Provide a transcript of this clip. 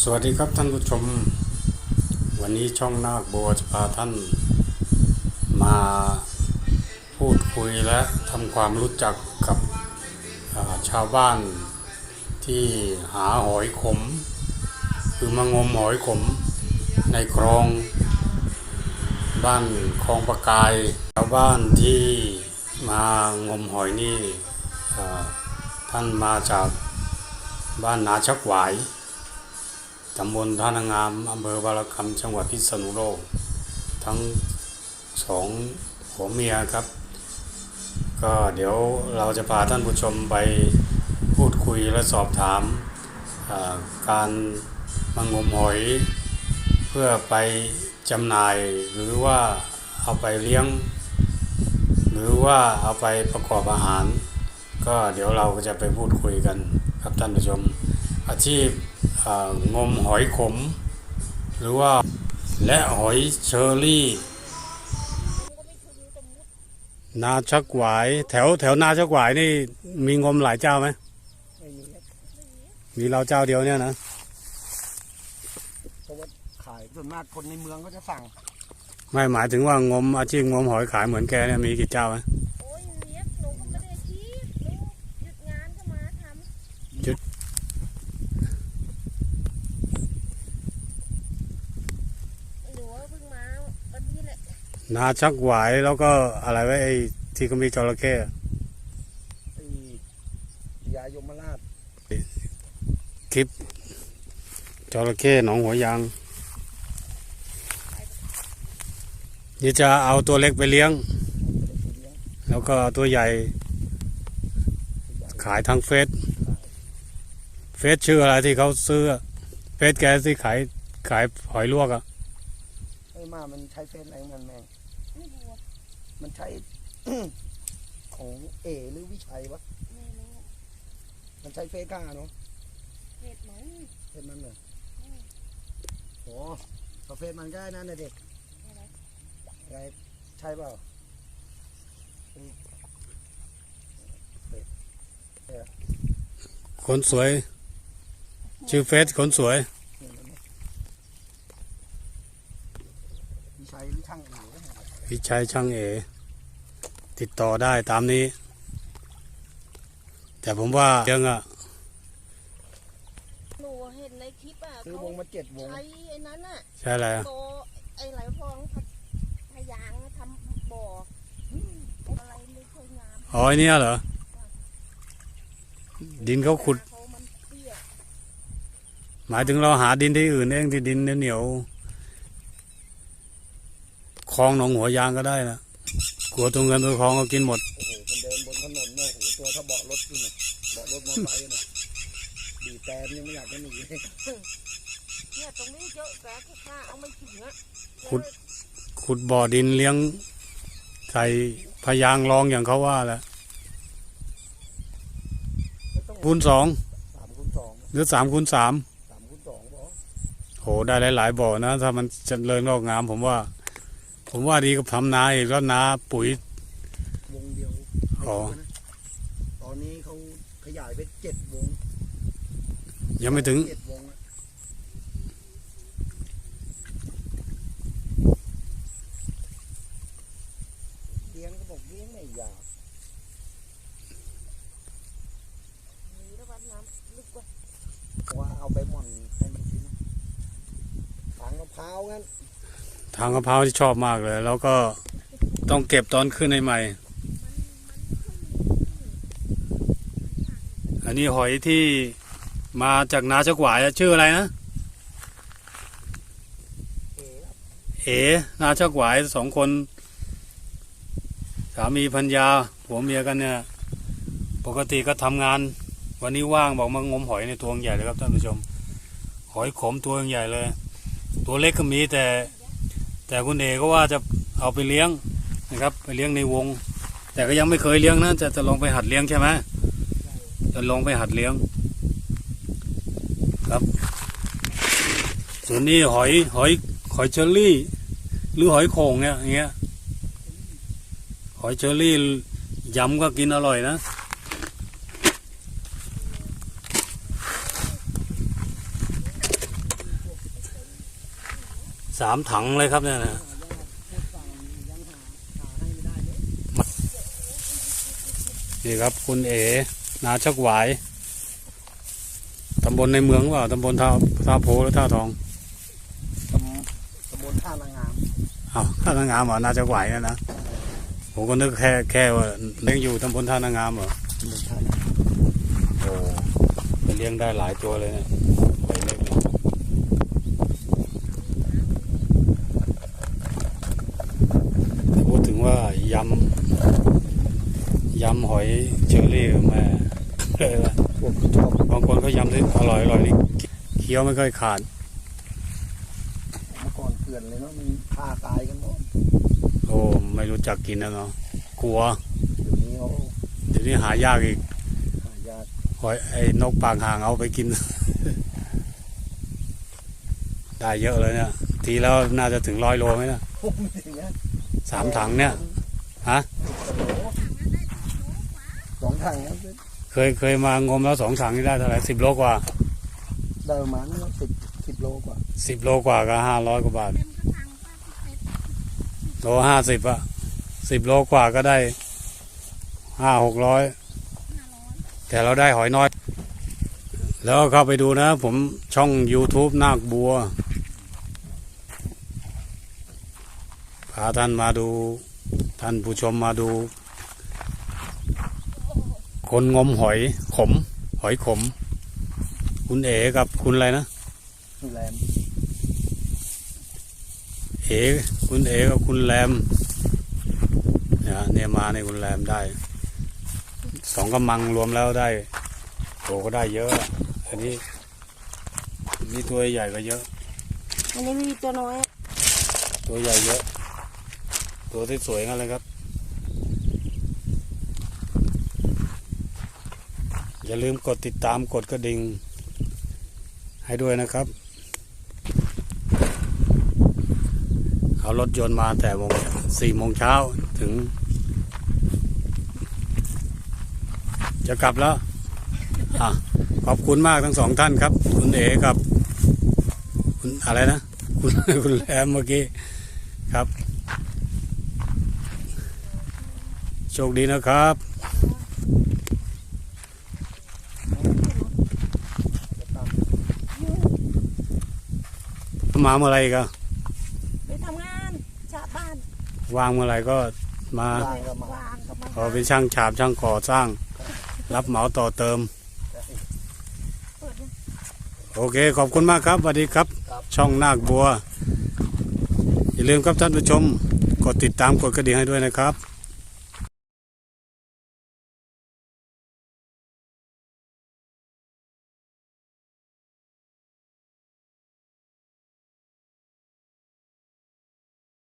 สวัสดีครับท่านผู้ชม วันนี้ช่องนาคบัวจะพาท่าน มาพูดคุยและทำความรู้จักกับาชาวบ้านที่หาหอยขม คือมางมหอยขม ในคลอง บ้านคลองประกาย ชาวบ้านที่มางมหอยนี่ท่านมาจากบ้านนาชักหวาย ตำบลท่านางามอำเภอบารคำจังหวัดพิษณุโลก ทั้งสองผัวเมียครับ ก็เดี๋ยวเราจะพาท่านผู้ชมไปพูดคุยและสอบถามการมางงมหอย เพื่อไปจำหน่ายหรือว่าเอาไปเลี้ยง หรือว่าเอาไปประกอบอาหาร ก็เดี๋ยวเราก็จะไปพูดคุยกันครับท่านผู้ชม อาชีพ งมหอยขม หรือว่าและหอยเชอรี่ นาชักหวาย แถวแถวนาชักหวายนี่มีงมหลายเจ้าไหมไม่มีครับมีเราเจ้าเดียวเนี่ยนะเพราะว่าขายส่วนมากคนในเมืองก็จะสั่ง ไม่หมายถึงว่างมอาชีพงมหอยขายเหมือนแกเนี่ยมีกี่เจ้าไหม โอ้ยเลี้ยงหนูก็ไม่ได้คิดหนูหยุดงานก็มาทำ หยุด หนูเพิ่งมาวันนี้แหละ นาชักหวายแล้วก็อะไรไว้ไอ้ที่เขามีจระเข้อะไอ้ยายมราชคลิปจระเข้หนองหัวยาง นี่จะเอาตัวเล็กไปเลี้ยงเลี้ยงแล้วก็เอาตัวใหญ่ ขายทางเฟซเฟซชื่ออะไรที่เขาซื้ออะเฟซแกที่ขายขายหอยลวกอะไอ้ มา มันใช้เฟซอะไรของมันแม่งไม่รู้อะมันใช้ ของเอหรือวิชัยวะ ไม่รู้มันใช้เฟซก้าเนาะเห็ดไหมเฟซมันเหรอโอ้พอเฟซมันก็ได้นั่นนะเด็กอะไรอะไรใช่เปล่าคนสวย ชื่อเฟซคนสวย เนี่ยมันเนี่ยวิชัยหรือช่างเอวะเนี่ย พิชัยช่างเอ ติดต่อได้ตามนี้ แต่ผมว่าเรื่องอะหนูเห็นในคลิปอะซื้อเขาวงมาเจ็ดวง ใช้ไอ้นั้นอะใช่อะไรอะโตไอ้ไหลพองพะพยางทำบ่ออืมอะไรไม่ค่อยงามอ๋อไอ้เนี่ยเหรอ ดินเขาขุด เขามันเตี้ยหมายถึงเราหาดินที่อื่นเองที่ดินเหนียวๆค ลองหนองหัวยางก็ได้นะกลัวตัวเงินตัวทองก็กินหมด โอ้โหมันเดินบนถนนเนี่ยโอ้โหตัวถ้าเบาะรถนี่น่ะเบาะรถมอเตอร์ไซค์น่ะบีบแต่ยังไม่อยากจะหนีเนี่ยตรงนี้เยอะแต่ข้าเอาไม่ถึงอะขุด ขุดบ่อดินเลี้ยงไก่พยางรองอย่างเขาว่าแหละไม่ต้องคูณสองสามคูณสองหรือสามคูณสามสามคูณสองบอโหได้หลาย ๆ บ่อนะ ถ้ามันเจริญงอกงามผมว่า ผมว่าดีกับทำนาอีกแล้วนาปุ๋ยวงเดียวอ๋อนะตอนนี้เขาขยายไปเจ็ดวง ยังไม่ถึง เจ็ดวงอะเลี้ยงก็บอกเลี้ยงไม่อยากมีแล้ววันน้ำลึกกว่าเพราะว่าเอาไปหม่อนให้มันกินทางมะพร้าวงั้น ทางกะเพราที่ชอบมากเลย แล้วก็ต้องเก็บตอนขึ้นใหม่ อันนี้หอยที่มาจากนาชักหวายชื่ออะไรนะเอ๋ครับเอ๋นาชักหวายสองคน สามีพัญญาผัวเมียกันเนี่ย ปกติก็ทำงาน วันนี้ว่างบอกมางมหอยในตัวใหญ่เลยครับท่านผู้ชม หอยขมตัวใหญ่เลย ตัวเล็กก็มีแต่ แต่คุณเอก็ว่าจะเอาไปเลี้ยงนะครับ ไปเลี้ยงในวง แต่ก็ยังไม่เคยเลี้ยงนะจะจะลองไปหัดเลี้ยงใช่ไหมจะลองไปหัดเลี้ยง ครับ ส่วนนี้หอยหอยหอยเชอรี่ หรือหอยโข่งเนี่ยอย่างเงี้ยหอยเชอรี่ยำก็กินอร่อยนะ สามถังเลยครับเนี่ยนะยังหาหาให้ไม่ได้เลยนี่ครับ คุณเอ๋นาชักหวายตำบลในเมืองหรือเปล่าตำบลท่าท่าโพหรือท่าทองตำตำบลท่านางงามอ้าวท่านางามเหรอนาชักหวายเนี่ยนะผมก็นึกแค่แค่ว่าเลี้ยงอยู่ตำบลท่านางามเหรอตำบลท่านางงามโอ้ไปเลี้ยงได้หลายตัวเลยเนี่ยหอยเล็กเนี่ยพูดถึงว่ายำยำ หอยเชอรี่แม่เลยละพวกชอบบางคนเขายำที่อร่อยอร่อยนี่เคี้ยวไม่ค่อยขาดเมื่อก่อนเกลื่อนเลยเนาะมันฆ่าตายกันหมดโอ้ไม่รู้จักกินแล้วเนาะกลัวเดี๋ยวนี้เขาเดี๋ยวนี้หายากอีกหายากหอยไอ้นกปากห่างเอาไปกิน ได้เยอะเลยเนี่ย ทีแล้วน่าจะถึงร้อยโลไหมนะโอ้ไม่ถึงนะสามถังเนี่ยฮะ สองถังนะเคยเคยมางมแล้วสองถังนี่ได้เท่าไหร่สิบโลกว่าได้ประมาณสิบสิบโลกว่าสิบโลกว่าก็ห้าร้อยกว่าบาทเต็มกระถางป้าสิบเอ็ดโลห้าสิบอะสิบโลกว่าก็ได้ห้าหกร้อยห้าร้อยแต่เราได้หอยน้อย แล้วก็เข้าไปดูนะ ผมช่อง YouTube นาคบัวพาท่านมาดู ท่านผู้ชมมาดู คนงมหอยขม หอยขม คุณเอ๋กับคุณอะไรนะแรมเอ๋คุณเอ๋กับคุณแรมเนี่ยเนี่ยมาในยคุณแรมได้สองกำมังรวมแล้วได้โตก็ได้เยอะอะอันนี้นี่ตัวใหญ่ก็เยอะ อันนี้มีตัวน้อย ตัวใหญ่เยอะ ตัวที่สวยงั้นเลยครับ อย่าลืมกดติดตามกดกระดิ่งให้ด้วยนะครับ เอารถยนต์มาแต่โมงสี่โมงเช้าถึง จะกลับแล้วอะขอบคุณมากทั้งสองท่านครับ คุณเอกับ คุณอะไรนะ คุณคุณแรมเมื่อกี้ครับ โชคดีนะครับ มาเมื่อไหรก็ไปทำงานชาวบ้านวางเมื่อไหรก็มาวางก็มา วางก็มาพอเป็นช่างฉาบช่างก่อสร้าง รับเหมาต่อเติม เปิดนะโอเค ขอบคุณมากครับสวัสดีครับช่องนาคบัว อย่าลืมครับท่านผู้ชม กดติดตามกดกระดิ่งให้ด้วยนะครับ